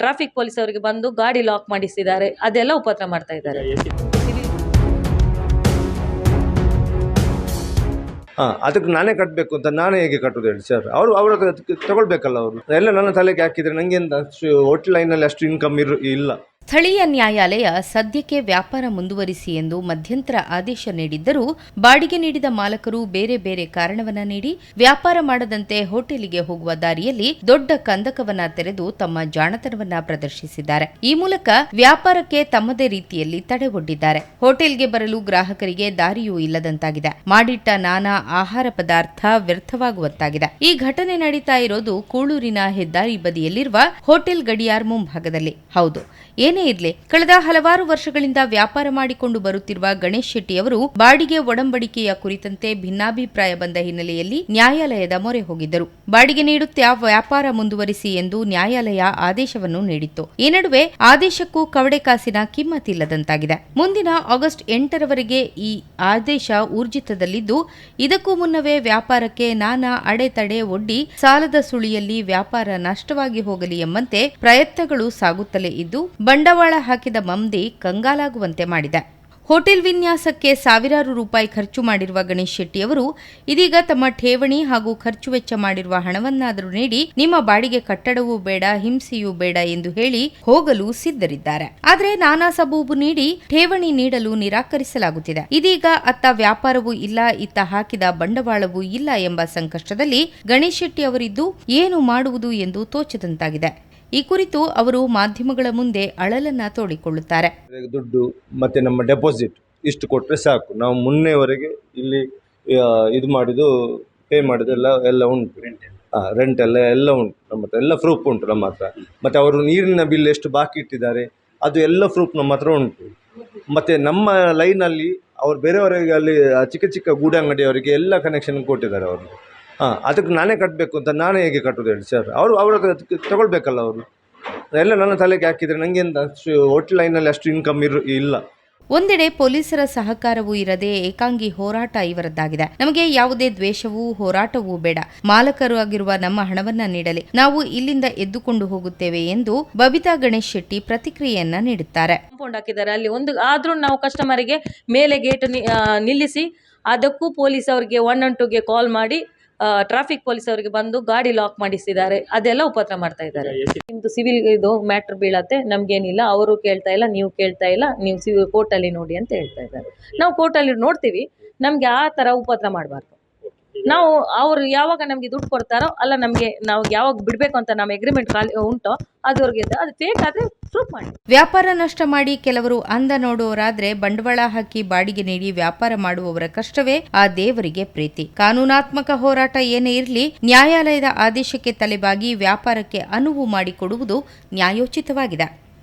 Traffic police ಅವರಿಗೆ ಬಂದು ಗಾಡಿ ಲಾಕ್ ಮಾಡಿಸಿದ್ದಾರೆ. ಅದೆಲ್ಲ ಉಪದ್ರ ಮಾಡ್ತಾ ಇದ್ದಾರೆ. ಹಾ, ಅದಕ್ಕೆ ನಾನೇ ಕಟ್ಟಬೇಕು ಅಂತ ನಾನೇ ಹೇಗೆ ಕಟ್ಟೋದು ಹೇಳಿ ಸರ್ ಅವರು ಅವರ ತಗೊಳ್ಬೇಕಲ್ಲ ಅವರು. ಎಲ್ಲ ನನ್ನ ತಲೆಗೆ ಹಾಕಿದ್ರೆ ನನಗೆ ಹೋಟ್ಲ್ ಲೈನಲ್ಲಿ ಅಷ್ಟು ಇನ್ಕಮ್ ಇರು ಇಲ್ಲ. ಸ್ಥಳೀಯ ನ್ಯಾಯಾಲಯ ಸದ್ಯಕ್ಕೆ ವ್ಯಾಪಾರ ಮುಂದುವರಿಸಿ ಎಂದು ಮಧ್ಯಂತರ ಆದೇಶ ನೀಡಿದ್ದರೂ ಬಾಡಿಗೆ ನೀಡಿದ ಮಾಲಕರು ಬೇರೆ ಬೇರೆ ಕಾರಣವನ್ನ ನೀಡಿ ವ್ಯಾಪಾರ ಮಾಡದಂತೆ ಹೋಟೆಲಿಗೆ ಹೋಗುವ ದಾರಿಯಲ್ಲಿ ದೊಡ್ಡ ಕಂದಕವನ್ನ ತೆರೆದು ತಮ್ಮ ಜಾಣತನವನ್ನ ಪ್ರದರ್ಶಿಸಿದ್ದಾರೆ. ಈ ಮೂಲಕ ವ್ಯಾಪಾರಕ್ಕೆ ತಮ್ಮದೇ ರೀತಿಯಲ್ಲಿ ತಡೆ ಒಡ್ಡಿದ್ದಾರೆ ಹೋಟೆಲ್ಗೆ ಬರಲು ಗ್ರಾಹಕರಿಗೆ ದಾರಿಯೂ ಇಲ್ಲದಂತಾಗಿದೆ. ಮಾಡಿಟ್ಟ ನಾನಾ ಆಹಾರ ಪದಾರ್ಥ ವ್ಯರ್ಥವಾಗುವಂತಾಗಿದೆ. ಈ ಘಟನೆ ನಡೀತಾ ಇರೋದು ಕೂಳೂರಿನ ಹೆದ್ದಾರಿ ಬದಿಯಲ್ಲಿರುವ ಹೋಟೆಲ್ ಗಡಿಯಾರ್ ಮುಂಭಾಗದಲ್ಲಿ. ಹೌದು ಏನೇ ಇರಲಿ, ಕಳೆದ ಹಲವಾರು ವರ್ಷಗಳಿಂದ ವ್ಯಾಪಾರ ಮಾಡಿಕೊಂಡು ಬರುತ್ತಿರುವ ಗಣೇಶ್ ಶೆಟ್ಟಿ ಅವರು ಬಾಡಿಗೆ ಒಡಂಬಡಿಕೆಯ ಕುರಿತಂತೆ ಭಿನ್ನಾಭಿಪ್ರಾಯ ಬಂದ ಹಿನ್ನೆಲೆಯಲ್ಲಿ ನ್ಯಾಯಾಲಯದ ಮೊರೆ ಹೋಗಿದ್ದರು. ಬಾಡಿಗೆ ನೀಡುತ್ತಾ ವ್ಯಾಪಾರ ಮುಂದುವರಿಸಿ ಎಂದು ನ್ಯಾಯಾಲಯ ಆದೇಶವನ್ನು ನೀಡಿತ್ತು. ಈ ನಡುವೆ ಆದೇಶಕ್ಕೂ ಕವಡೆ ಕಾಸಿನ ಕಿಮ್ಮತ್ತಿಲ್ಲದಂತಾಗಿದೆ. ಮುಂದಿನ ಆಗಸ್ಟ್ ಎಂಟರವರೆಗೆ ಈ ಆದೇಶ ಊರ್ಜಿತದಲ್ಲಿದ್ದು, ಇದಕ್ಕೂ ಮುನ್ನವೇ ವ್ಯಾಪಾರಕ್ಕೆ ನಾನಾ ಅಡೆತಡೆ ಒಡ್ಡಿ ಸಾಲದ ಸುಳಿಯಲ್ಲಿ ವ್ಯಾಪಾರ ನಷ್ಟವಾಗಿ ಹೋಗಲಿ ಎಂಬಂತೆ ಪ್ರಯತ್ನಗಳು ಸಾಗುತ್ತಲೇ ಇದ್ದು ಬಂಡವಾಳ ಹಾಕಿದ ಮಮ್ದಿ ಕಂಗಾಲಾಗುವಂತೆ ಮಾಡಿದೆ. ಹೋಟೆಲ್ ವಿನ್ಯಾಸಕ್ಕೆ ಸಾವಿರಾರು ರೂಪಾಯಿ ಖರ್ಚು ಮಾಡಿರುವ ಗಣೇಶ್ ಶೆಟ್ಟಿ ಅವರು, ಇದೀಗ ತಮ್ಮ ಠೇವಣಿ ಹಾಗೂ ಖರ್ಚು ವೆಚ್ಚ ಮಾಡಿರುವ ಹಣವನ್ನಾದರೂ ನೀಡಿ ನಿಮ್ಮ ಬಾಡಿಗೆ ಕಟ್ಟಡವೂ ಬೇಡ, ಹಿಂಸೆಯೂ ಬೇಡ ಎಂದು ಹೇಳಿ ಹೋಗಲು ಸಿದ್ಧರಿದ್ದಾರೆ. ಆದರೆ ನಾನಾ ಸಬೂಬು ನೀಡಿ ಠೇವಣಿ ನೀಡಲು ನಿರಾಕರಿಸಲಾಗುತ್ತಿದೆ. ಇದೀಗ ಅತ್ತ ವ್ಯಾಪಾರವೂ ಇಲ್ಲ, ಇತ್ತ ಹಾಕಿದ ಬಂಡವಾಳವೂ ಇಲ್ಲ ಎಂಬ ಸಂಕಷ್ಟದಲ್ಲಿ ಗಣೇಶ್ ಶೆಟ್ಟಿ ಅವರಿದ್ದು ಏನು ಮಾಡುವುದು ಎಂದು ತೋಚದಂತಾಗಿದೆ. ಈ ಕುರಿತು ಅವರು ಮಾಧ್ಯಮಗಳ ಮುಂದೆ ಅಳಲನ್ನ ತೋಡಿಕೊಳ್ಳುತ್ತಾರೆ. ದುಡ್ಡು ಮತ್ತೆ ನಮ್ಮ ಡೆಪಾಸಿಟ್ ಇಷ್ಟು ಕೊಟ್ಟರೆ ಸಾಕು. ನಾವು ಮುನ್ನೆವರೆಗೆ ಇಲ್ಲಿ ಇದು ಮಾಡಿದ್ದು ಪೇ ಮಾಡಿದ್ದು ಎಲ್ಲ ಎಲ್ಲ ಉಂಟು. ಹಾಂ ರೆಂಟ್ ಎಲ್ಲ ಎಲ್ಲ ಉಂಟು. ನಮ್ಮ ಹತ್ರ ಎಲ್ಲ ಪ್ರೂಫ್ ಉಂಟು ನಮ್ಮ ಹತ್ರ. ಮತ್ತು ಅವರು ನೀರಿನ ಬಿಲ್ ಎಷ್ಟು ಬಾಕಿ ಇಟ್ಟಿದ್ದಾರೆ ಅದು ಎಲ್ಲ ಪ್ರೂಫ್ ನಮ್ಮ ಹತ್ರ ಉಂಟು. ಮತ್ತು ನಮ್ಮ ಲೈನಲ್ಲಿ ಅವ್ರು ಬೇರೆಯವರಿಗೆ ಅಲ್ಲಿ ಚಿಕ್ಕ ಚಿಕ್ಕ ಗೂಡಂಗಡಿಯವರಿಗೆ ಎಲ್ಲ ಕನೆಕ್ಷನ್ ಕೊಟ್ಟಿದ್ದಾರೆ ಅವರು. ಹಾಂ ಅದಕ್ಕೆ ನಾನೇ ಕಟ್ಟಬೇಕು ಅಂತ ನಾನೇ ಹೇಗೆ ಕಟ್ಟೋದು ಹೇಳಿ ಸರ್ ಅವರು ಅವರು ತಗೊಳ್ಬೇಕಲ್ಲ ಅವರು. ಎಲ್ಲ ನನ್ನ ತಲೆಗೆ ಹಾಕಿದರೆ ನನಗೆ ಅಷ್ಟು ಹೋಟ್ಲ್ ಲೈನಲ್ಲಿ ಅಷ್ಟು ಇನ್ಕಮ್ ಇರು ಇಲ್ಲ. ಒಂದೆಡೆ ಪೊಲೀಸರ ಸಹಕಾರವೂ ಇರದೆ ಏಕಾಂಗಿ ಹೋರಾಟ ಇವರದ್ದಾಗಿದೆ. ನಮಗೆ ಯಾವುದೇ ದ್ವೇಷವೂ ಹೋರಾಟವೂ ಬೇಡ. ಮಾಲಕರು ಆಗಿರುವ ನಮ್ಮ ಹಣವನ್ನ ನೀಡಲಿ. ನಾವು ಇಲ್ಲಿಂದ ಎದ್ದುಕೊಂಡು ಹೋಗುತ್ತೇವೆ ಎಂದು ಬಬಿತಾ ಗಣೇಶ್ ಶೆಟ್ಟಿ ಪ್ರತಿಕ್ರಿಯೆಯನ್ನ ನೀಡುತ್ತಾರೆ. ಕಾಂಪೌಂಡ್ ಹಾಕಿದ್ದಾರೆ. ಅಲ್ಲಿ ಒಂದು ಆದ್ರೂ ನಾವು ಕಸ್ಟಮರಿಗೆ ಮೇಲೆ ಗೇಟ್ ನಿಲ್ಲಿಸಿ ಅದಕ್ಕೂ ಪೊಲೀಸ್ ಅವರಿಗೆ ಒನ್ ಒನ್ ಟೂಗೆ ಕಾಲ್ ಮಾಡಿ ಟ್ರಾಫಿಕ್ ಪೊಲೀಸ್ ಅವರಿಗೆ ಬಂದು ಗಾಡಿ ಲಾಕ್ ಮಾಡಿಸಿದ್ದಾರೆ. ಅದೆಲ್ಲ ಉಪದ್ರ ಮಾಡ್ತಾ ಇದ್ದಾರೆ. ನಿಮ್ದು ಸಿವಿಲ್ ಇದು ಮ್ಯಾಟರ್ ಬೀಳತ್ತೆ. ನಮ್ಗೇನಿಲ್ಲ. ಅವರು ಕೇಳ್ತಾ ಇಲ್ಲ ನೀವು ಕೇಳ್ತಾ ಇಲ್ಲ. ನೀವು ಸಿವಿಲ್ ಕೋರ್ಟಲ್ಲಿ ನೋಡಿ ಅಂತ ಹೇಳ್ತಾ ಇದ್ದಾರೆ. ನಾವು ಕೋರ್ಟಲ್ಲಿ ನೋಡ್ತೀವಿ. ನಮ್ಗೆ ಆ ತರ ಉಪದ್ರ ಮಾಡಬಾರ್ದು. ನಾವು ಅವ್ರು ಯಾವಾಗ ನಮಗೆ ದುಡ್ಡು ಕೊಡ್ತಾರೋ ಅಲ್ಲ ನಮಗೆ ನಾವು ಯಾವಾಗ ಬಿಡ್ಬೇಕು ಅಂತ ನಮ್ಮ ಅಗ್ರಿಮೆಂಟ್ ಖಾಲಿ ಉಂಟೋ ಅದುವರೆಗೆ ಅದು ಫೇಕ್ ಆದರೆ ವ್ಯಾಪಾರ ನಷ್ಟ ಮಾಡಿ ಕೆಲವರು ಅಂದ ನೋಡುವವರಾದ್ರೆ ಬಂಡವಾಳ ಹಾಕಿ ಬಾಡಿಗೆ ನೀಡಿ ವ್ಯಾಪಾರ ಮಾಡುವವರ ಕಷ್ಟವೇ ಆ ದೇವರಿಗೆ ಪ್ರೀತಿ. ಕಾನೂನಾತ್ಮಕ ಹೋರಾಟ ಏನೇ ಇರಲಿ, ನ್ಯಾಯಾಲಯದ ಆದೇಶಕ್ಕೆ ತಲೆಬಾಗಿ ವ್ಯಾಪಾರಕ್ಕೆ ಅನುವು ಮಾಡಿಕೊಡುವುದು ನ್ಯಾಯೋಚಿತವಾಗಿದೆ.